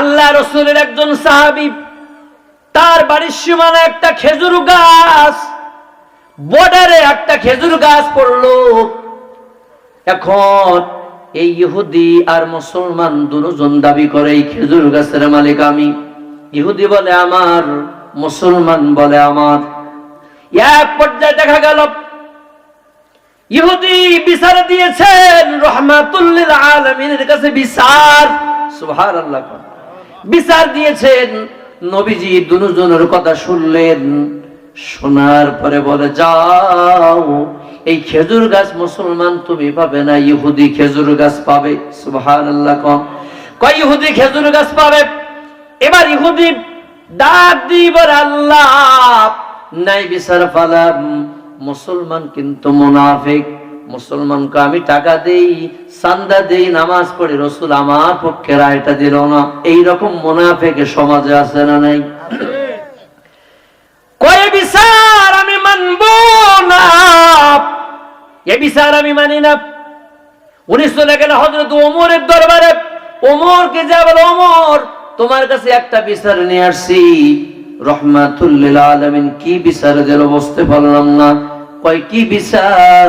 আল্লাহ রসুলের একজন সাহাবি, তার বাড়ির সীমানা একটা খেজুর গাছ, বর্ডারে একটা খেজুর গাছ পড়ল। এখন এই ইহুদি আর মুসলমান দুজন দাবি করে, এই খেজুর গাছের মালিক আমি। ইহুদি বলে, আমার। মুসলমান বলে, আমার। এক পর্যায়ে দেখা গেল, ইহুদি বিচার দিয়েছেন রহমাতুল্লিল আলমিনের কাছে বিচার। সুহার আল্লাহ বিচার দিয়েছেন। নবীজি দুজনের কথা শুনলেন। শোনার পরে বলে, যাও, এই খেজুর গাছ মুসলমান তুমি পাবে না, ইহুদি খেজুর গাছ পাবে। কয়, ইহুদি খেজুর গাছ পাবে? এবার ইহুদি আল্লাহ নাই বিচার পালাম। মুসলমান কিন্তু মুনাফিক। মুসলমানকে আমি টাকা দেই সান্দা দেই, নামাজ পড়ি, রসুল আমার পক্ষে রায়টা দিল না। এইরকম মুনাফিকের সমাজে আছে না নাই? বিচার আমি মানব না? এ বিচার আমি মানি না। হজরত ওমরের দরবারে। যা বলো, ওমর, তোমার কাছে একটা বিচার নিয়ে আসছি। রহমাতুল্লিল আলমিন কি বিচার দিল বুঝতে পারলাম না। কয়, কি বিচার?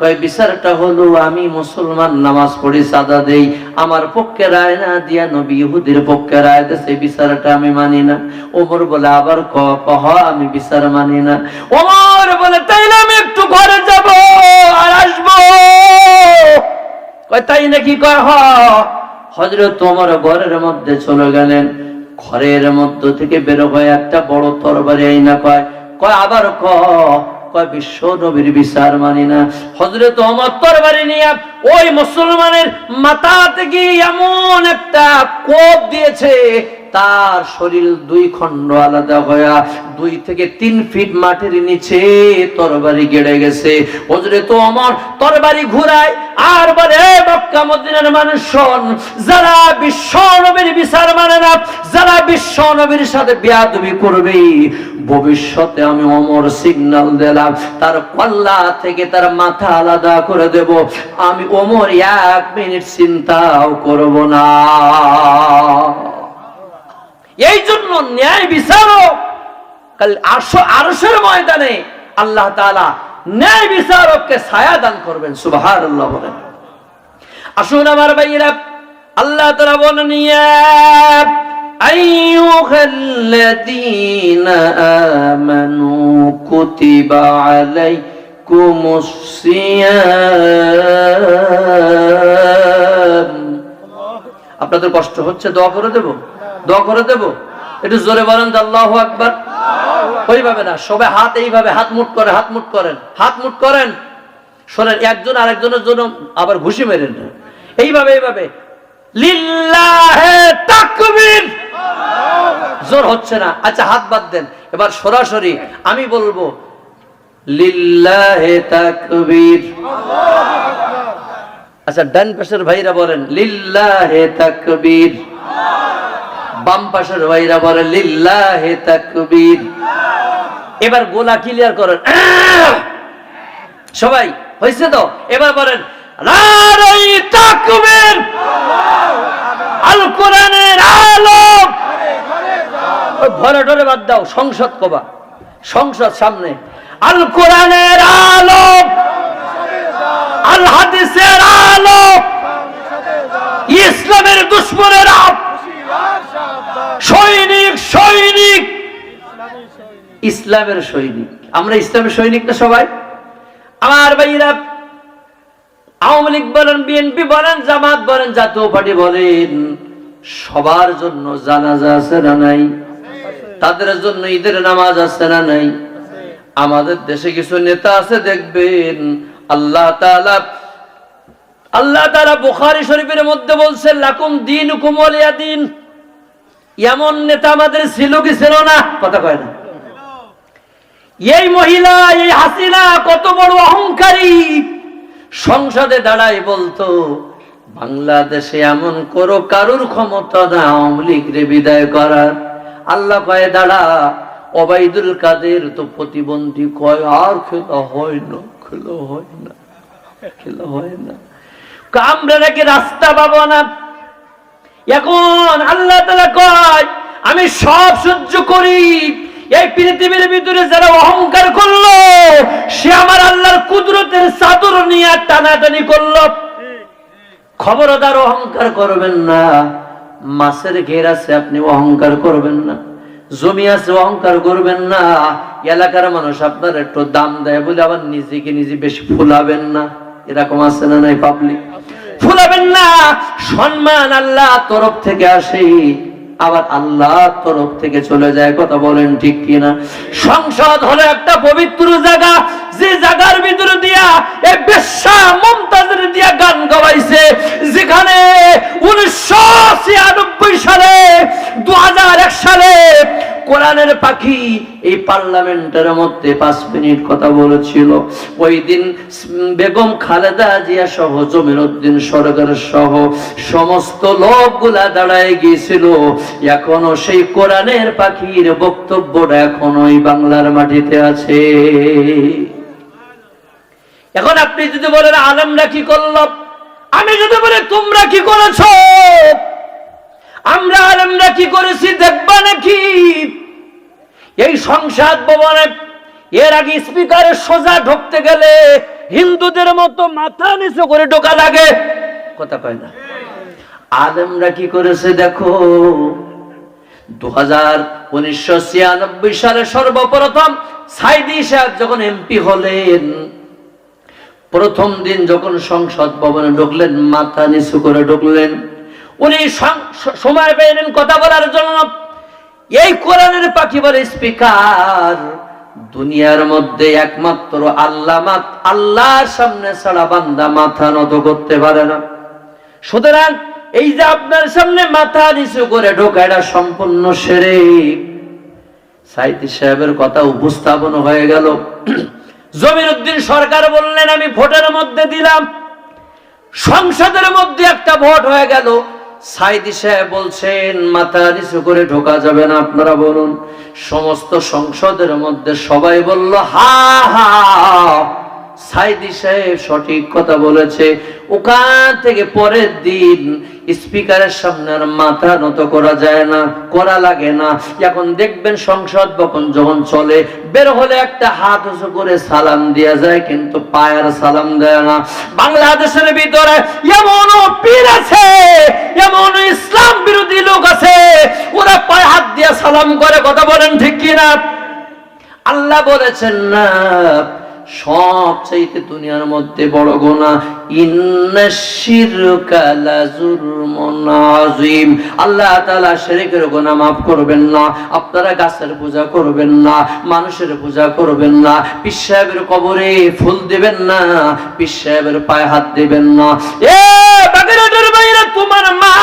কয়, বিচারটা হলো, আমি মুসলমান, নামাজ পড়ি, সাদা দেই। আমার পক্ষে রায় না দিয়া নবী ইহুদির পক্ষে রায় দেয় সেই বিচারটা আমি মানি না। ওমর বলে, আবার ক কহ আমি বিচার মানি না। ওমর বলে, তাইলে আমি একটু ঘরে যাব আর আসব। কয়, তাই নাকি কয়, হ। হজরত তোমার ঘরের মধ্যে চলে গেলেন। ঘরের মধ্য থেকে বের হয়ে একটা বড় তরবারি আইনা কয় কয়, আবার ক। কয় বিশ্ব নবীর বিচার মানি না। হজরত অমর তরবারি নিয়ে ওই মুসলমানের মাথা থেকে এমন একটা কোপ দিয়েছে তার শরীর দুই খণ্ড আলাদা হয়ে দুই থেকে তিন ফিট মাটির নিচে তরবারি গেড়ে গেছে। ওজরে তো আমার তরবারি ঘুরায় আর বলে মক্কা মদিনার মানুষ যারা বিশ্ব নবীর বিচার মানে না, যারা বিশ্ব নবীর সাথে বিয়াদবি করবে, ভবিষ্যতে আমি অমর সিগন্যাল দিলাম, তার কল্লা থেকে তার মাথা আলাদা করে দেব, আমি ওমর এক মিনিট চিন্তাও করব না। এই জন্য ন্যায় বিচারক কাল আরশের ময়দানে আল্লাহ তাআলা ন্যায় বিচারককে ছায়া দান করবেন, সুবহানাল্লাহ বলেন। আসুন আমার ভাইয়েরা, আল্লাহ তাআলা বলেন, ইয়া আইয়ুহাল্লাযীনা আমানু কুতিবা আলাইকুমুস সিয়াম। আপনাদের কষ্ট হচ্ছে, দোয়া করে দেব? দোয়া করে দেব? একটু জোরে বলেন আল্লাহ আকবার। ওইভাবে না সবাই হাত এইভাবে হাত মুট করে হাত মুট করেন। হাত মুট করেন। শোনেন একজন আরেকজনের জন্য আবার ঘুষি মেরেন না এইভাবে এইভাবে। জোর হচ্ছে না। আচ্ছা হাত বাদ দেন। এবার সরাসরি আমি বলব লিল্লাহে তাকবীর। আচ্ছা ডান পাশের ভাইরা বলেন লিল্লাহে তাকবীর। বাম পাশের ভাইরা বলেন লিল্লাহে তাকবীর। এবার গোলা ক্লিয়ার করেন। সবাই হয়েছে তো? এবার বলেন আল আলো টরে বাদ দাও, সংসদ সংসদ সামনে। আল আলো ইসলামের দুশ্মনের আপ সৈনিক সৈনিক! ইসলামের সৈনিক। আমরা ইসলামের সৈনিক না সবাই? আমার ভাইরা আওয়ামী লীগ বলেন, বিএনপি বলেন, জামাত বলেন, জাতীয় পার্টি বলেন, সবার জন্য জানাজা আছে না নাই? তাদের জন্য ঈদের নামাজ আছে না নাই? আমাদের দেশে কিছু নেতা আছে, দেখবেন, আল্লাহ তাআলা আল্লাহ তাআলা বুখারী শরীফের মধ্যে বলছেন, লাকুম দিন কুমলিয়া দিন। এমন নেতা আমাদের ছিল কি ছিল না? কথা কয় না। এই মহিলা, এই হাসিনা কত বড় অহংকারী। সংসদে দাঁড়ায় বলতো, বাংলাদেশে এমন করো, কারুর ক্ষমতা না, আওয়ামী লীগ রে বিদায় করার। আল্লাহ কয়ে, দাঁড়া অবাইদুল কাদের তো প্রতিবন্ধী কয়, আর খেলা হয় না, খেলা হয় না, খেলা হয় না। আমরা নাকি রাস্তা পাবো না এখন আল্লাহ তালা সব সহ্য করি। এই পৃথিবীর ভিতরে যারা অহংকার করল, সে আমার আল্লাহর কুদরতের চাদর নিয়ে টানাটানি করল। খবরদার অহংকার করবেন না। মাছের ঘের আছে, আপনি অহংকার করবেন না। জমি আছে, অহংকার করবেন না। এলাকার মানুষ আপনার একটু দাম দেয় বলে আবার নিজেকে নিজে বেশি ফুলাবেন না। এরকম আছে না নাই পাবলিক ফুলাবেন না। সম্মান আল্লাহ তরফ থেকে আসে। আবার আল্লাহ তরফ থেকে চলে যায়, কথা বলেন ঠিক কিনা। সংসদ হলো একটা পবিত্র জায়গা। যে জায়গার ভিতরে দিয়া এই বেশ্যা মমতাজের দিয়া গান গাওয়াইছে, যেখানে উনিশশো ছিয়ানব্বই সালে দু হাজার এক সালে কোরআনের পাখি এই পার্লামেন্টের মধ্যে পাঁচ মিনিট কথা বলেছিল। ওই দিন বেগম খালেদা জিয়া সহ জমির উদ্দিন সরকার সহ সমস্ত লোকগুলা দাঁড়ায় গিয়েছিল। এখনও সেই কোরআনের পাখির বক্তব্যটা এখনও এই বাংলার মাটিতে আছে। এখন আপনি যদি বলেন, আলমরা কি করল? আমি যদি বলি, তোমরা কি করেছ? আমরা আলমরা কি করেছি দেখবা নাকি? এই সংসদ ভবনে এর আগে স্পিকারের সোজা ঢুকতে গেলে হিন্দুদের মতো মাথা নিচু করে ঢোকা লাগে। কথা কয় না? আলেমরা কি করেছে দেখো? দু হাজার উনিশশো ছিয়ানব্বই সালে সর্বপ্রথম সাইদি সাহেব যখন এমপি হলেন, প্রথম দিন যখন সংসদ ভবনে ঢুকলেন, মাথা নিচু করে ঢুকলেন। উনি সময় পেলেন কথা বলার জন্য। এই কোরআনের পাখি বলে, স্পিকার, দুনিয়ার মধ্যে একমাত্র আল্লাহ আল্লাহর সামনে ছাড়া বান্দা মাথা নত করতে পারে না। সুতরাং এই যে আপনার সামনে মাথা নিচু করে ঢোকা, এটা সম্পূর্ণ সেরে সাইদি সাহেবের কথা উপস্থাপন হয়ে গেল। জমির উদ্দিন সরকার বললেন, আমি ভোটের মধ্যে দিলাম। সংসদের মধ্যে একটা ভোট হয়ে গেল। সাইদি সাহেব বলছেন, মাথা নিচু করে ঢোকা যাবে না আপনারা বলুন। সমস্ত সংসদের মধ্যে সবাই বলল, হা হা সাইদি সাহেব সঠিক কথা বলেছে। ওখান থেকে পরের দিন স্পিকারের সামনে মাথা নত করা যায় না, করা লাগে না। এখন দেখবেন সংসদ ভবন যখন চলে, বের হলে একটা হাত উঁচু করে সালাম দেওয়া যায়, কিন্তু পায়ের সালাম দেয় না। বাংলাদেশের ভিতরে এমনও পীর আছে এমন ইসলাম বিরোধী লোক আছে, ওরা পায়ে হাত দিয়ে সালাম করে, কথা বলেন ঠিক কিনা? আল্লাহ বলেছেন না সবচাইতে দুনিয়ার মধ্যে বড় গোনা আল্লাহ শিরকের গোনা মাফ করবেন না, আপনারা গাছের পূজা করবেন না, মানুষের পূজা করবেন না, পীর সাহেবের কবরে ফুল দিবেন না, পীর সাহেবের পায়ে হাত দিবেন না। এ তোমার মা,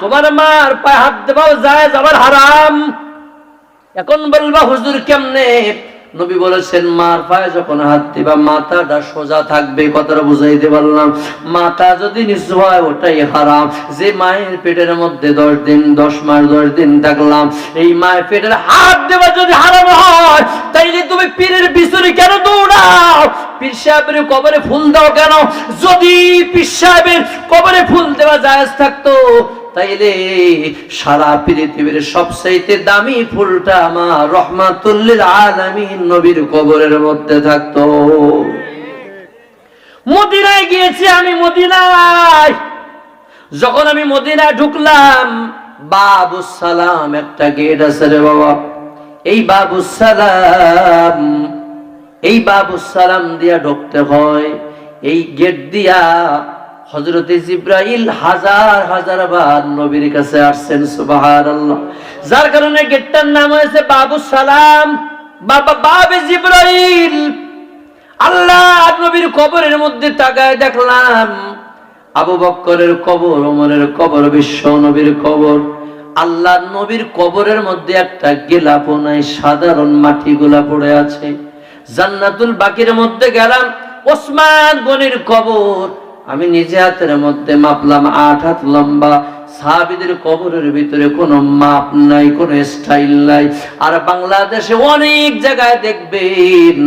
তোমার মার পায়ে হাত দেওয়াও যায় যাবার হারাম। এখন বলবা হুজুর কেমনে? নবী বলেছেন, মার পায়ে যখন হাত দিবা, মাথাটা সোজা থাকবে কথাটা বুঝাইতে পারলাম। মাথা যদি নিচু হয়, ওটাই হারাম। যে মায়ের পেটের মধ্যে দশ দিন, দশ মাস, দশ দিন থাকলাম, এই মায়ের পেটের হাত দেওয়া যদি হারাম হয়, তাইলে তুমি পীরের পিছনে কেন দৌড়াও? পীর সাহেবের কবরে ফুল দাও কেন? যদি পীর সাহেবের কবরে ফুল দেওয়া জায়েজ থাকতো তাইলে সারা পৃথিবীর সবচাইতে দামি ফুলটা আমার রহমাতুল্লিল আলামিন নবীর কবরের মধ্যে থাকতো। মদিনায় গিয়েছি আমি মদিনায়। যখন আমি মদিনায় ঢুকলাম বাবু সালাম একটা গেট আছে রে বাবা। এই বাবু সালাম এই বাবু সালাম দিয়া ঢুকতে হয়। এই গেট দিয়া হজরতে জিব্রাইল হাজার হাজার বার নবীর কাছে আসছেন, সুবহানাল্লাহ। যার কারণে গেটটার নাম হয়েছে বাবু সালাম। বাবা, বাবে জিব্রাইল। আল্লাহ নবীর কবরের মধ্যে তাকায় দেখলাম, আবু বক্করের কবর, ওমরের কবর, বিশ্ব নবীর কবর। আল্লাহ নবীর কবরের মধ্যে একটা গেলাপ নাই, সাধারণ মাটি গুলা পড়ে আছে। জান্নাতুল বাকির মধ্যে গেলাম, ওসমান গনির কবর। আমি নিজে হাতের মধ্যে মাপলাম আট হাত লম্বা, সাহাবিদের কবরের ভিতরে কোনো মাপ নাই, কোনো স্টাইল নাই। আর বাংলাদেশে অনেক জায়গায় দেখবেন,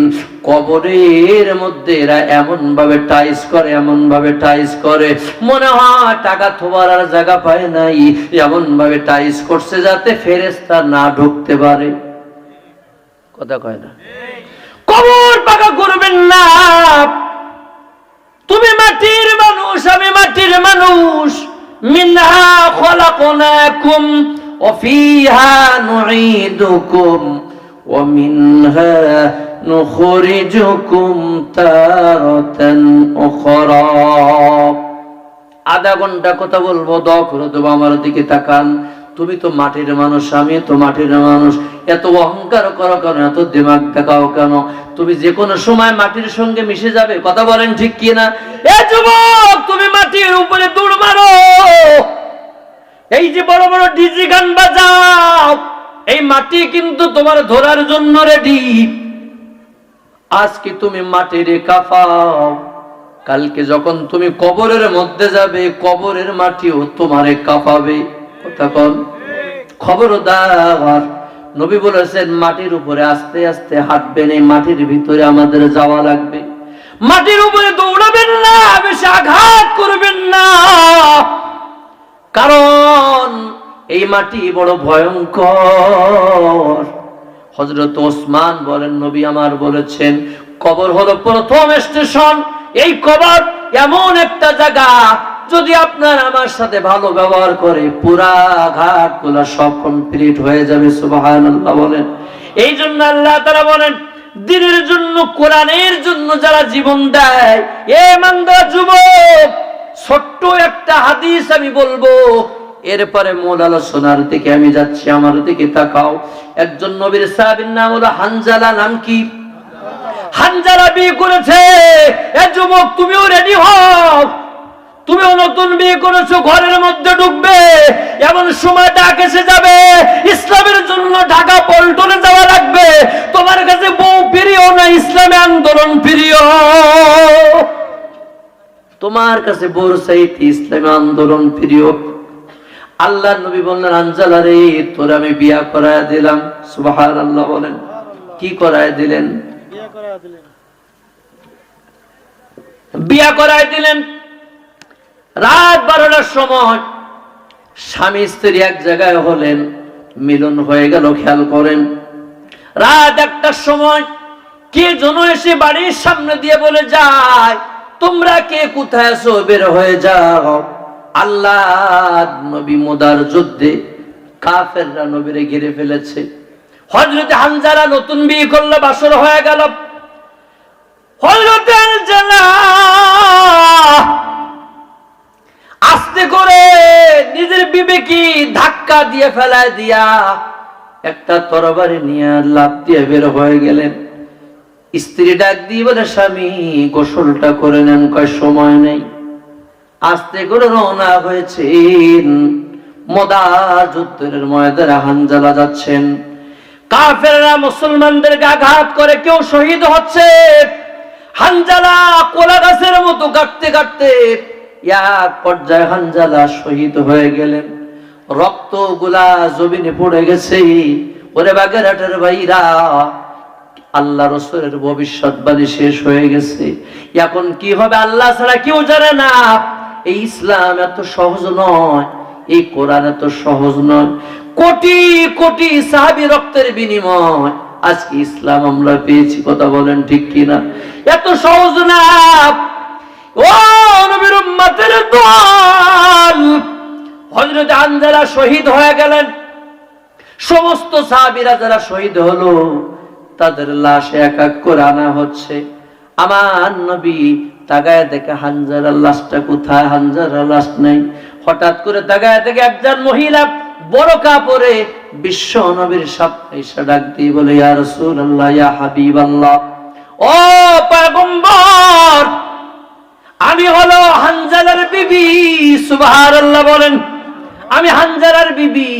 কবরের মধ্যে এরা এমন ভাবে টাইস করে এমন ভাবে টাইস করে। মনে হয় টাকা থোবার আর জায়গা পায় নাই এমন ভাবে টাইস করছে যাতে ফেরেস্তা না ঢুকতে পারে। কথা কয় না? কবর পাকা করবেন না তুমি মাটির মানুষ আমি মাটির মানুষ মিনহা খলাকনাকুম وفيها نعيدكم ومنها نخرجكم تارة أخرى আধা ঘন্টা কথা বলবো দ করে দেবো আমার দিকে তাকান তুমি তো মাটির মানুষ, আমি তো মাটির মানুষ। এত অহংকার করো কেন? এত দিমাগ দেখাও কেন? তুমি যে কোনো সময় মাটির সঙ্গে মিশে যাবে, কথা বলেন ঠিক কি না এ যুবক, তুমি মাটির উপরে দৌড় মারো। এই যে বড় বড় ডিজি গান বাজাও, এই মাটি কিন্তু তোমার ধরার জন্য রেডি আজকে তুমি মাটির কাফাও? কালকে যখন তুমি কবরের মধ্যে যাবে, কবরের মাটিও তোমারে কাঁপাবে। কথা কন খবরদার। নবী বলেছেন, মাটির উপরে আস্তে আস্তে হাঁটবেন, এই মাটির ভিতরে আমাদের যাওয়া লাগবে। মাটির উপরে দৌড়াবেন না, বেশি আঘাত করবেন না। কারণ এই মাটি বড় ভয়ঙ্কর। হজরত ওসমান বলেন, নবী আমার বলেছেন, কবর হলো প্রথম স্টেশন। এই কবর এমন একটা জায়গা যদি আপনার আমার সাথে ভালো ব্যবহার করে, পুরা ঘাটগুলা সব কমপ্লিট হয়ে যাবে আল্লাহ বলেন। এই জন্য আল্লাহ তারা বলেন, দিনের জন্য, কোরআনের জন্য যারা জীবন দেয়, এ মান্দা যুবক, ছোট্ট একটা হাদিস আমি বলব। এরপরে মূল আলোচনার দিকে আমি যাচ্ছি, আমার দিকে তাকাও। একজন নবীর সাহাবীর নাম হলো হানজালা, নাম কি? হানজালা বিয়ে করেছে। এ যুবক, তুমিও রেডি হও। তুমিও নতুন বিয়ে করেছ ঘরের মধ্যে ঢুকবে এমন সময় ডাক এসে যাবে ইসলামের জন্য ঢাকা পল্টনে যাওয়া লাগবে। তোমার কাছে বউ প্রিয় না ইসলামে আন্দোলন প্রিয়? তোমার কাছে বউর সাইতে ইসলামী আন্দোলন প্রিয়? আল্লাহ নবী বললেন আঞ্জালা রে তোর আমি বিয়া করায় দিলাম। সুবাহান আল্লাহ বলেন। কি করায় দিলেন। বিয়া করায় দিলেন। রাত বারোটার সময় স্বামী স্ত্রী এক জায়গায় হলেন, মিলন হয়ে গেল, খেয়াল করেন। রাত একটার সময় কে যেন এসে বাড়ির সামনে দিয়ে বলে যায় তোমরা কে কোথায় আছো? বের হয়ে যাও। আল্লাহ নবী মোদার যুদ্ধে কাফেররা নবীরে ঘিরে ফেলেছে। হজরত হানজারা নতুন বিয়ে করলে, বাসর হয়ে গেল। বিবেকি ধাক্কা দিয়ে ফেলায় দিয়া একটা তরবারি নিয়ে লাভ দিয়ে বের হয়ে গেলেন। স্ত্রী ডাক দিয়ে বলে, স্বামী, গোসলটা করে নেন, কয় সময় নেই। আস্তে করে রওনা হয়েছেন। ময়দানে হানজালা যাচ্ছেন। কাফেররা মুসলমানদেরকে আঘাত করে, কেউ শহীদ হচ্ছে। হানজালা কোলা গাছের মতো কাটতে কাটতে এক পর্যায়ে হানজালা শহীদ হয়ে গেলেন। রক্তগুলা জমিনে পড়ে গেছে। ওরে বাগেরহাটের ভাইরা, আল্লাহ রসুলের ভবিষ্যৎবাণী শেষ হয়ে গেছে। এখন কি হবে আল্লাহ ছাড়া কেউ জানে না। এই ইসলাম এত সহজ নয়, এই কোরআন এত সহজ নয়। কোটি কোটি সাহাবি রক্তের বিনিময়, আজকে ইসলাম আমরা পেয়েছি, কথা বলেন ঠিক কিনা? এত সহজ না। ও নবীর উম্মতের দল হযরত আনজারা শহীদ হয়ে গেলেন, সমস্ত সাহাবীরা যারা শহীদ হলো, তাদের লাশ এক এক করে আনা হচ্ছে। আমার নবী তাগায় দেখে হানজারার লাশটা কোথায় হানজারার লাশ নেই। হঠাৎ করে তাগায় দেখে একজন মহিলা বড় কাপড়ে বিশ্ব নবীর সামনে এসে ডাক দিয়ে বলে, ইয়া রাসূলুল্লাহ, ইয়া হাবিবাল্লাহ, ও পয়গম্বর, আমি হলো হানজালার বিবি, সুবহানাল্লাহ বলেন। আমি হানজালার বিবি।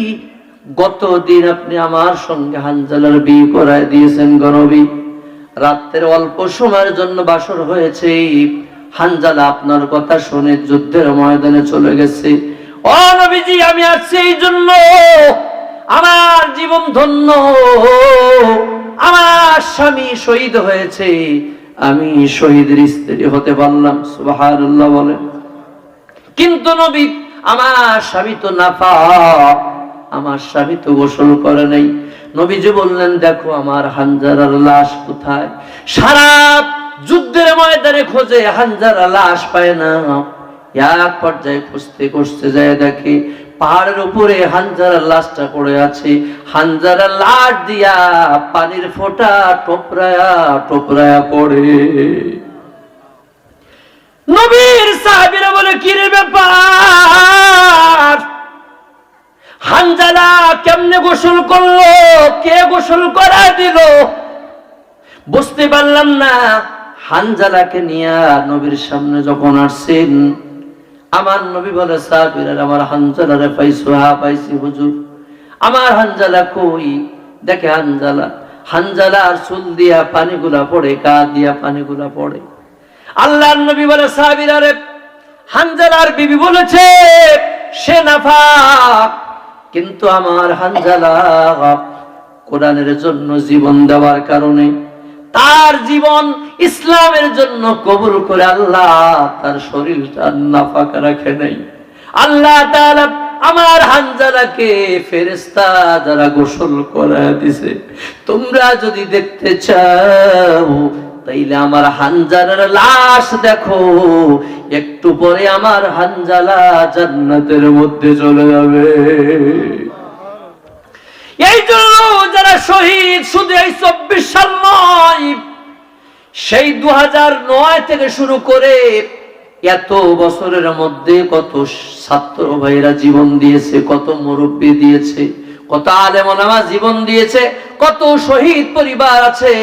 গতদিন আপনি আমার সঙ্গে হানজালার বিয়ে করায় দিয়েছেন গনবী রাত্রের অল্প সময়ের জন্য বাসর হয়েছে। হানজালা আপনার কথা শুনে যুদ্ধের ময়দানে চলে গেছে। ও আমি আসছি এই জন্য। আমার জীবন ধন্য। আমার স্বামী শহীদ হয়েছে। আমি শহীদের স্ত্রী হতে পারলাম, সুবহানাল্লাহ বলেন। কিন্তু নবী আমার স্বামী তো নাফা, আমার স্বামী তো গোসল করে নাই। নবীজি বললেন, দেখো আমার হানজারার লাশ কোথায়? সারা যুদ্ধের ময়দানে খোঁজে হানজারা লাশ পায় না। এক পর্যায়ে খুঁজতে খুঁজতে যায়, দেখে পাহাড়ের উপরে হানজারার লাশটা পড়ে আছে। হানজারার লাশ দিয়া পানির ফোঁটা টোপরায়া টোপরায়া পড়ে। নবীর সাহাবীরা বলে, কি রে ব্যাপার? হানজালা কেমনে গোসল করল? কে গোসল করা দিল? বুঝতে পারলাম না, হানজালাকে নিয়ে নবীর সামনে যখন আসছেন, আমার নবী বলে, সাহাবীরা, আমার হানজালারে পাইছো, হা, পাইছি হুজুর। আমার হানজালা কই? দেখে হানজালা। হানজালা আর চুল দিয়া পানিগুলা পড়ে, গা দিয়া পানিগুলা পড়ে। আল্লাহর নবী বলে, সাহাবীরা হানজালার বিবি বলেছে, সে নাফাক। কিন্তু আমার হানজালা কোরআনের জন্য জীবন দেওয়ার কারণে, তার জীবন ইসলামের জন্য কবুল করে আল্লাহ তার শরীরটা নাফাক রাখে নাই। আল্লাহ আমার হানজালাকে ফেরেস্তা যারা গোসল করে দিছে, তোমরা যদি দেখতে চাও তাইলে আমার হানজালার লাশ দেখো। একটু পরে আমার হানজালা জান্নাতের মধ্যে চলে যাবে। এই জন্য যারা শহীদ, শুধু এই চব্বিশ সাল নয়, সেই দু নয় থেকে শুরু করে এত বছরের মধ্যে কত ছাত্র ভাইরা জীবন দিয়েছে, কত মুরব্বী দিয়েছে, কত আলেমা জীবন দিয়েছে, কত শহীদ পরিবার আছে।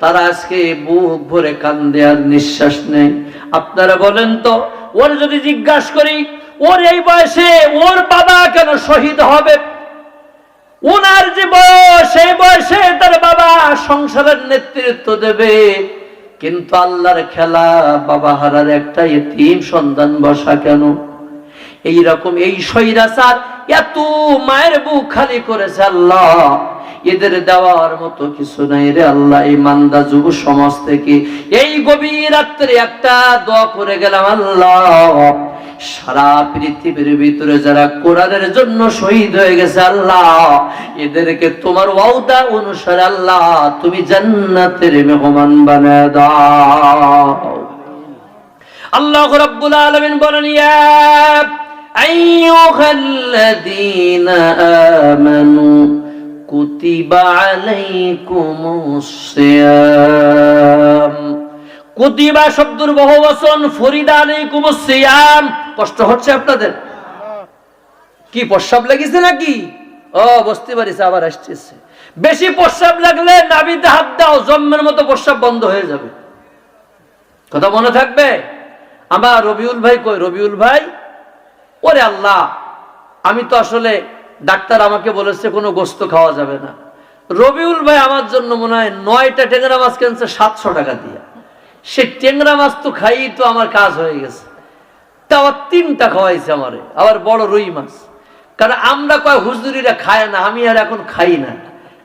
তারা আজকে বুক ভরে কান্দে আর নিঃশ্বাস নেই আপনারা বলেন তো, ওর যদি জিজ্ঞাসা করি, ওর এই বয়সে ওর বাবা কেন শহীদ হবে? ওনার যে বয়স, সেই বয়সে তার বাবা সংসারের নেতৃত্ব দেবে। কিন্তু আল্লাহর খেলা, বাবা হারার একটা এতিম সন্তান বসা কেন? এই রকম এই সৈরাচার এত মায়ের বুক খালি করেছে আল্লাহ। এদের দেওয়ার মতো কিছু নাই রে আল্লাহ, এই মান্দা যুব সমাজ থেকে। এই গভীর রাত্রে একটা দোয়া করে গেলাম, আল্লাহ, সারা পৃথিবীর ভিতরে যারা কোরআনের জন্য শহীদ হয়ে গেছে, আল্লাহ, এদেরকে তোমার ওয়াদা অনুসারে আল্লাহ, তুমি জান্নাতের মেহমান বানায় দাও। আল্লাহ রাব্বুল আলামিন বলেন, ইয়া আইয়ুহাল্লাযীনা আমানু কুতিবা আলাইকুমুস সিয়াম কুতিবা শব্দের বহু বচন, ফরিদা আলাইকুমুস সিয়াম। কষ্ট হচ্ছে আপনাদের? কি প্রস্রাব লাগিছে নাকি? ও, বুঝতে পারিস আবার আসতেছে। বেশি প্রস্রাব লাগলে নাবিতে হাত দাও, জন্মের মতো প্রস্রাব বন্ধ হয়ে যাবে। কথা মনে থাকবে? আমার রবিউল ভাই কই? রবিউল ভাই? ওরে আল্লাহ, আমি তো আসলে ডাক্তার আমাকে বলেছে, কোনো গোস্ত খাওয়া যাবে না। রবিউল ভাই আমার জন্য মনে হয় নয়টা টেংরা মাছ কিনছে সাতশো টাকা দিয়ে। সে টেংরা মাছ তো খাই তো আমার কাজ হয়ে গেছে। তা আবার তিনটা খাওয়াইছে আমারে, আবার বড় রুই মাছ। কারণ আমরা কয় হুজুরিরা খায় না, আমি আর এখন খাই না।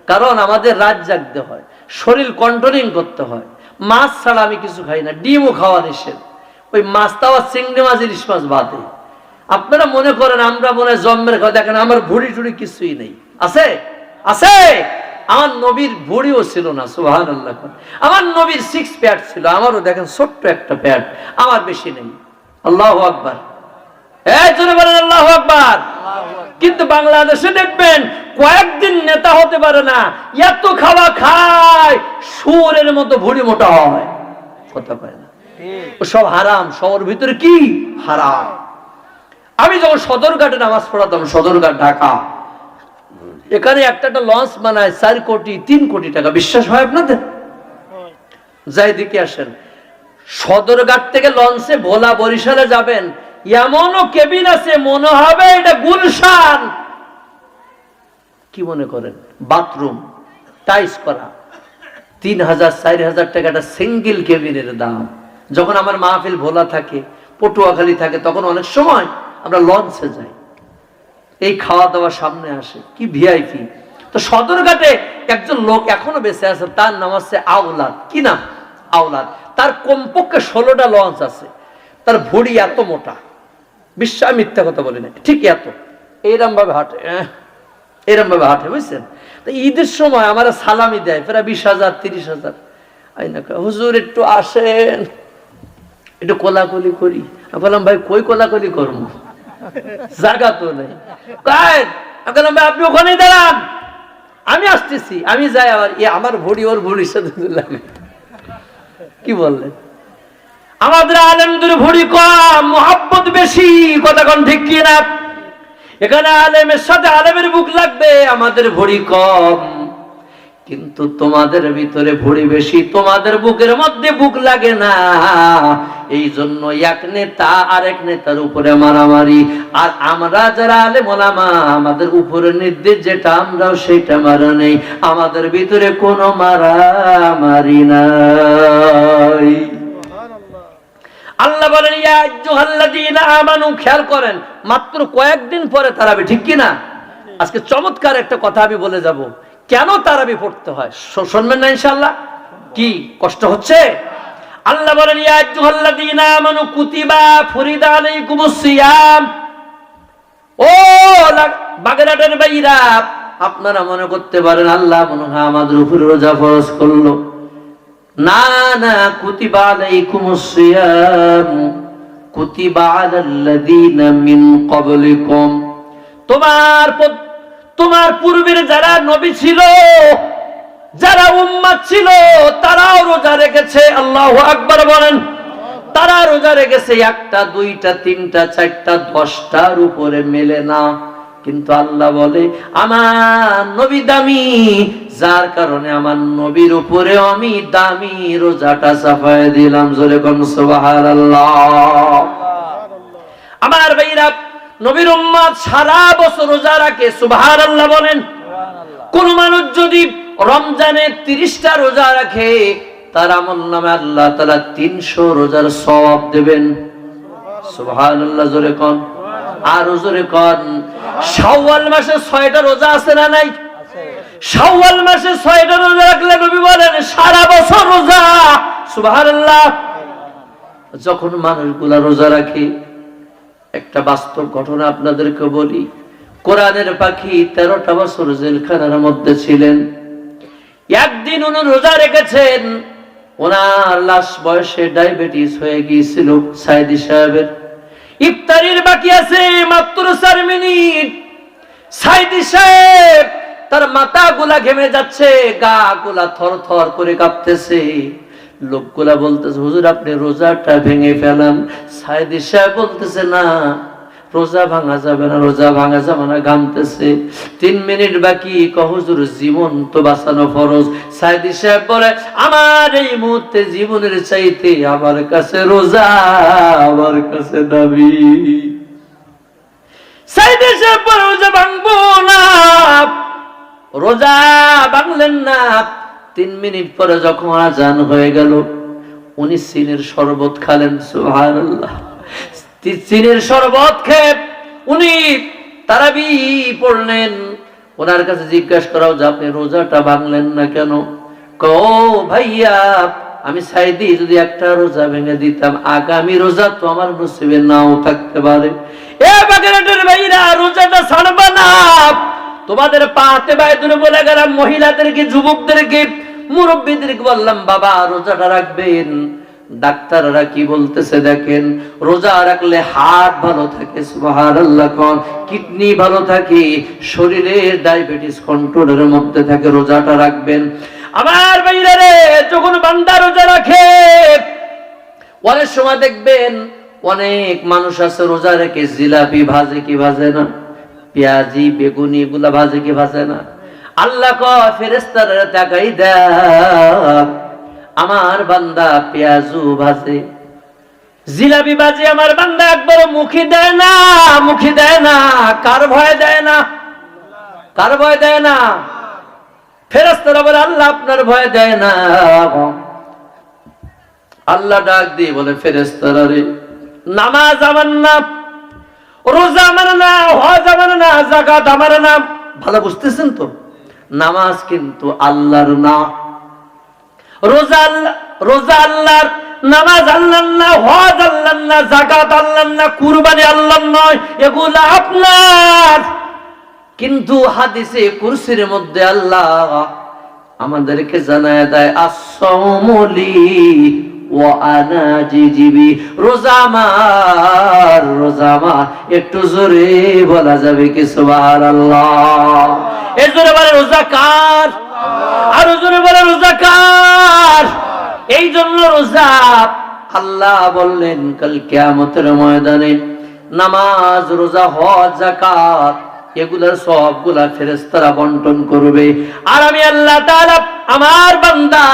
কারণ আমাদের রাত জাগতে হয়, শরীর কন্ট্রোলিং করতে হয়। মাছ ছাড়া আমি কিছু খাই না, ডিমও খাওয়া নিষেধ। ওই মাছটা আবার চিংড়ি মাছ, ইলিশ মাছ বাদে। আপনারা মনে করেন আমরা মনে হয় জন্মের খাওয়া দেখেন আমার ভুড়ি টুড়ি কিছুই নেই। আছে? আছে? আমার নবীর ভুড়িও ছিল না সুহান আল্লাহ আমার নবীর সিক্স প্যাড ছিল আমারও দেখেন ছোট্ট একটা প্যাড আমার বেশি নেই। আল্লাহ আকবার। আল্লাহ আকবার। কিন্তু বাংলাদেশে দেখবেন কয়েকদিন নেতা হতে পারে না এত খাওয়া খায় সুরের মতো ভুড়ি মোটা হয়। কথা পায় না। সব হারাম সবার ভিতরে কি? হারাম। আমি যখন সদরঘাটে নামাজ পড়াতাম সদরঘাট ঢাকা, এখানে একটা একটা লঞ্চ বানায় চার কোটি, তিন কোটি টাকা। বিশ্বাস হয় আপনাদের? যাই দিকে আসেন। সদরঘাট থেকে লঞ্চে ভোলা বরিশালে যাবেন, এমনও কেবিন আছে, মনে হবে এটা গুলশান। কি মনে করেন? বাথরুম টাইস করা। তিন হাজার, চার হাজার টাকা একটা সিঙ্গেল কেবিনের দাম। যখন আমার মাহফিল ভোলা থাকে, পটুয়াখালী থাকে, তখন অনেক সময় আমরা লঞ্চে যাই। এই খাওয়া দাওয়া সামনে আসে। কি ভিআইপি তো সদরঘাটে একজন লোক এখনও বেঁচে আছে, তার নাম আছে আওলাদ। কি নাম? আওলাদ। তার কমপক্ষে ষোলোটা লঞ্চ আছে। তার ভুড়ি এত মোটা। বিশ্বাস আমি মিথ্যা কথা বলি না ঠিক এত। এইরম ভাবে হাঁটে এরম ভাবে হাঁটে, বুঝছেন? তো ঈদের সময় আমার সালামি দেয়, প্রায় বিশ হাজার, তিরিশ হাজার। হুজুর, একটু আসেন। একটু কোলাকুলি করি। বললাম, ভাই, কই কোলাকুলি করব? জায়গা তো নেই আপনি দাঁড়ান। আমি আসতেছি, আমি যাই আবার। আমার ওর সাথে লাগে কি বললেন? আমাদের আলেমদের ভুড়ি কম, মোহাব্বত বেশি, কথা ঠিক কি না এখানে আলেমের সাথে আলেমের বুক লাগবে, আমাদের ভুড়ি কম। কিন্তু তোমাদের ভিতরে ভুড়ি বেশি, তোমাদের বুকের মধ্যে বুক লাগে না। এই জন্য এক নেতা আরেক নেতার উপরে মারামারি। আর আমরা যারা আলে মোলামা আমাদের উপরে নির্দেশ যেটা, আমরাও সেটা মারা নেই। আমাদের ভিতরে কোনো মারামারি নাই। আল্লাহ বলেন আমানু খেয়াল করেন, মাত্র কয়েকদিন পরে তারাবি, ঠিক কি না আজকে চমৎকার একটা কথা আমি বলে যাব। কেন তারাবি পড়তে হয়? শুনবেন না ইনশাআল্লাহ? কি কষ্ট হচ্ছে? আল্লাহ বলেন কুতিবা আলাইকুমুস সিয়াম। ও বাইরা আপনারা মনে করতে পারেন আল্লাহ মনে হয় আমাদের উপরে রোজা ফরজ করল। না না, কুতিবা আলাইকুমুস সিয়াম। কুতিবা আলাল্লাযীনা মিন ক্বাবলিকুম। তোমার তোমার পূর্বের যারা নবী ছিল, যারা উম্মাত ছিল, তারাও রোজা রেখেছে। আল্লাহু আকবার বলেন। তারা রোজা রেখেছে, একটা, দুইটা, তিনটা, চারটা, দশটার উপরে মেলে না। কিন্তু আল্লাহ বলে, আমার নবী দামি, যার কারণে আমার নবীর উপরে আমি দামি রোজাটা সাফায় দিলাম। জোরে কম সুবহানাল্লাহ। আমার ভাইরা নবীর উম্মাদ সারা বছর রোজা রাখে সুবহানাল্লাহ বলেন। কোন মানুষ যদি রমজানে তিরিশটা রোজা রাখে তার আমল নামে আল্লাহ তালা তিনশো রোজার সব দেবেন। সুবহানাল্লাহ। জোরে কন। আর জোরে কন শাওয়াল মাসে ছয়টা রোজা আছে না নাই? শাওয়াল মাসে ছয়টা রোজা রাখলে নবী বলেন সারা বছর রোজা সুবহানাল্লাহ। যখন মানুষগুলা রোজা রাখে একটা বাস্তব ঘটনা আপনাদেরকে বলি। কোরআনের পাখি তেরোটা বছর জেলখানার মধ্যে ছিলেন। একদিন উনি রোজা রেখেছেন। ওনার লাশ বয়সে ডায়াবেটিস হয়ে গিয়েছিল সাইদি সাহেবের। ইফতারির বাকি আছে মাত্র চার মিনিট। সাইদি সাহেব তার মাথা গুলা ঘেমে যাচ্ছে, গা গুলা থর থর করে কাঁপতেছে। লোকগুলা বলতেছে হুজুর আপনি রোজাটা ভেঙে ফেলান। সাইদি সাহেব বলতেছে না রোজা ভাঙা যাবে না রোজা ভাঙা যাবে না ঘামতেছে। তিন মিনিট বাকি কহজুর জীবন তো বাঁচানো ফরজ। সাইদি সাহেব বলে আমার এই মুহূর্তে জীবনের চাইতে আমার কাছে রোজা আমার কাছে দাবি। সাইদি সাহেব বলে, রোজা ভাঙবো না রোজা ভাঙলেন না। তিন মিনিট পরে যখন আজান হয়ে গেল, উনি সিনের শরবত খালেন, সুবহানাল্লাহ। সিনের শরবত খেয়ে উনি তারাবি পড়লেন। ওনার কাছে জিজ্ঞাসা করাও যে আপনি রোজাটা ভাঙলেন না কেন? কো ভাইয়া, আমি সাইদি যদি একটা রোজা ভেঙে দিতাম, আগামী রোজা তো আমার নসিবে নাও থাকতে পারে। এ বাগেরহাটের ভাইরা, রোজাটা ছাড়বা না। তোমাদের পাতে বাই দূরে বলে গেলাম, মহিলাদেরকে, যুবকদেরকে মুরব্বীদেরকে বললাম, বাবা, রোজাটা রাখবেন। ডাক্তাররা কি বলতেছে দেখেন, রোজা রাখলে হার্ট ভালো থাকে কিডনি ভালো থাকে, শরীরের ডায়াবেটিস কন্ট্রোলের মধ্যে থাকে, রোজাটা রাখবেন। আমার বাইরে যখন বান্দা রোজা রাখে, অনেক সময় দেখবেন অনেক মানুষ আছে রোজা রেখে জিলাপি ভাজে কি ভাজে না, পেঁয়াজি, বেগুনি এগুলা ভাজে কি ভাজে না। আল্লাহ কয় ফেরেস্তারা তাকাই দেখ, আমার বান্দা পেঁয়াজু ভাজে। জিলাপি বাজে আমার বান্দা একবার মুখি দেয় না, মুখি দেয় না, কার ভয় দেয় না? কার ভয় দেয় না? ফেরেস্তারা বলে, আল্লাহ আপনার ভয় দেয় না। আল্লাহ ডাক দিয়ে বলে ফেরেস্তারা রে, নামাজ আমার না, রোজা আমার না, হজ আমার না জাকাত আমার না। ভালো বুঝতেছেন তো? নামাজ কিন্তু আল্লাহর না। রোজা রোজা আল্লাহর, নামাজ আল্লাহ না, হজ আল্লাহ না জাকাত আল্লাহ না, কুরবানি আল্লাহ নয়, এগুলো আপনার। কিন্তু হাদিসে, কুরসির মধ্যে আল্লাহ আমাদেরকে জানায় দেয় আসমলি ও রোজা আমার একটু জোরে বলা যাবে কি এর জোরে বলে কার? আর জোরে বলে রোজা কার? এই জন্য রোজা, আল্লাহ বললেন, কাল কিয়ামতের ময়দানে নামাজ, রোজা, হজ, যাকাত এগুলার সবগুলা ফেরেশতারা বন্টন করবে। আর আমি আল্লাহ তাআলা, আমার বান্দা,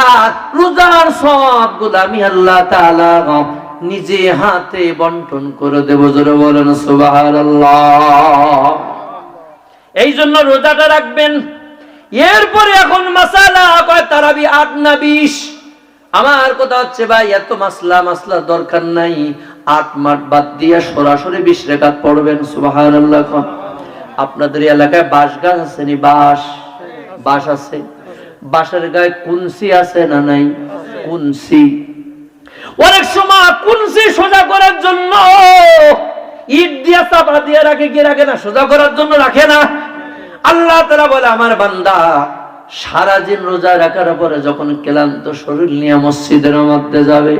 রোজার সবগুলা আমি আল্লাহ তাআলা নিজে হাতে বন্টন করে দেব, জোরে বলেন সুবহানাল্লাহ। এই জন্য রোজাটা রাখবেন। এরপরে এখন মাসালা কয়, তারাবি আট না বিশ। আমার কথা হচ্ছে ভাই, এত মাসলা মাসলা দরকার নাই। আট মাঠ বাদ দিয়ে সরাসরি বিশ রেখাত পড়বেন কোন। আপনাদের এলাকায় বাঁশ গাছ আছে নি? বাঁশ। আছে। বাঁশের গায়ে কুনসি আছে না নাই? কুনসি। অনেক সময় কুনসি সোজা করার জন্য ইট দিয়া চাপা দিয়ে রাখে, কি রাখে না? সোজা করার জন্য রাখে না। আল্লাহ তারা বলে, আমার বান্দা, সারাদিন রোজা রাখার পরে যখন ক্লান্ত শরীর নিয়ে মসজিদের মধ্যে যাবে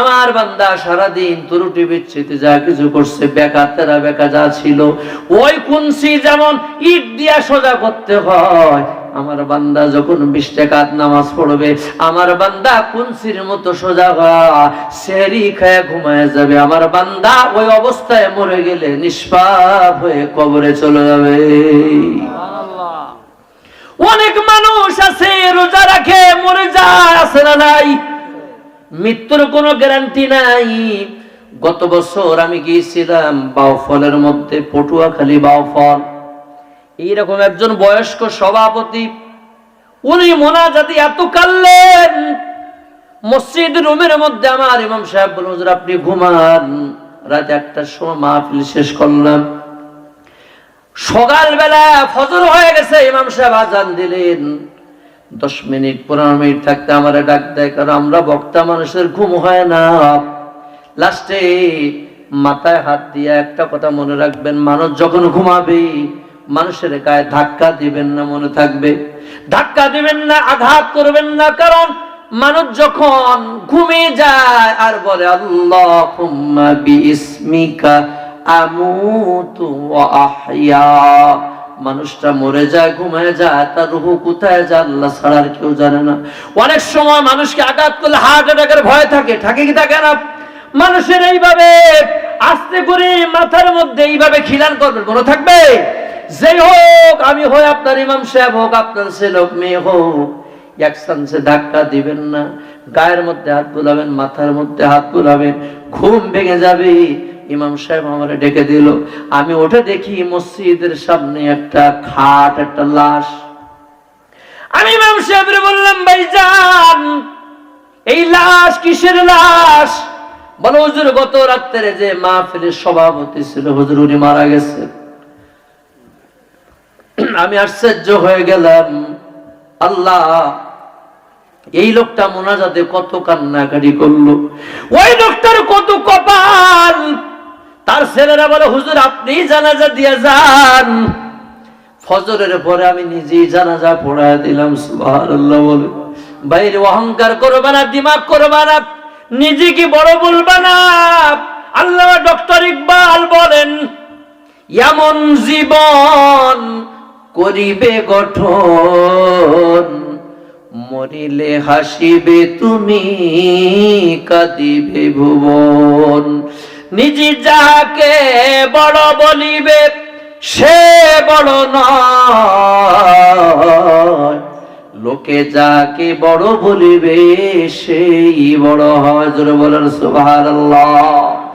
আমার বান্দা সারাদিন ত্রুটি বিচ্ছিতি যা কিছু করছে বেকা তেরা বেকা যা ছিল ওই কুনসি যেমন ইট দিয়া সোজা করতে হয়। আমার বান্দা যখন বিশ টাকাত নামাজ পড়বে আমার বান্দা কুনসির মতো সোজা সেরি খায় ঘুমায় যাবে। আমার বান্দা ওই অবস্থায় মরে গেলে নিষ্পাপ হয়ে কবরে চলে যাবে। অনেক মানুষ আছে রোজা রাখে মরে যায় আছে না নাই? মৃত্যুর কোনো গ্যারান্টি নাই। গত বছর আমি গিয়েছিলাম বাউফলের মধ্যে, পটুয়াখালী বাউফল। এইরকম একজন বয়স্ক সভাপতি, উনি মোনাজাতি এত কানলেন মসজিদ রুমের মধ্যে আমার ইমাম সাহেব বলুন আপনি ঘুমান। রাত একটার সময় মাহফিল শেষ করলাম। সকালবেলা ফজর হয়ে গেছে, ইমাম সাহেব আজান দিলেন। দশ মিনিট, পনেরো মিনিট থাকতে আমার ডাক দেয়, কারণ আমরা বক্তা মানুষের ঘুম হয় না। লাস্টে মাথায় হাত দিয়ে একটা কথা মনে রাখবেন, মানুষ যখন ঘুমাবে, মানুষের গায়ে ধাক্কা দিবেন না, মনে থাকবে। ধাক্কা দিবেন না, আঘাত করবেন না, কারণ মানুষ যখন ঘুমিয়ে যায় আর বলে আল্লাহ বিস্মিকা আমুতু ওয়া আহইয়া মানুষটা মরে যায়, ঘুমায় যায়, তার রুহু কোথায় যায়, আল্লাহ ছাড়া আর কেউ জানে না। অনেক সময় মানুষকে আঘাত করলে হার্ট অ্যাটাকের ভয় থাকে। থাকে কি থাকে না? মানুষের এইভাবে আস্তে করে মাথার মধ্যে এইভাবে খিলান করবে। কোনো থাকবে? যেই হোক, আমি হই আপনার ইমাম সাহেব হোক, আপনার ছেলে হোক মেয়ে হোক। এক চান্সে ধাক্কা দিবেন না। গায়ের মধ্যে হাত বুলাবেন, মাথার মধ্যে হাত বুলাবেন। ঘুম ভেঙে যাবে। ইমাম সাহেব আমার ডেকে দিল, আমি ওঠে দেখি মসজিদের সামনে একটা খাট, একটা লাশ। আমি ইমাম সাহেবের বললাম, ভাই যান, এই লাশ কিসের লাশ? বলো, হুজুর, গত রাত্রে যে মাহফিলের সভাপতি ছিল, হুজুর উনি মারা গেছে। আমি আশ্চর্য হয়ে গেলাম, আল্লাহ, এই লোকটা মোনাজাতে কত কান্নাকাটি করল। ওই লোকটার কত কপাল? তার ছেলেরা বলে, হুজুর, আপনি জানাজা দিয়ে যান। ফজরের পরে আমি নিজেই জানাজা পড়ায় দিলাম, সুবহানাল্লাহ বলে। বাইরে অহংকার করবে না, দিমাগ করবে না নিজেকে বড় বলবে না? আল্লাহ ডক্টর ইকবাল বলেন, এমন জীবন করিবে গঠন, মরিলে হাসিবে তুমি, কাঁদিবে ভুবন। নিজে যাহাকে বড় বলিবে, সে বড় নয়। লোকে যাকে বড় বলিবে, সেই বড় হয়। জোরে বলেন, সুবহানাল্লাহ।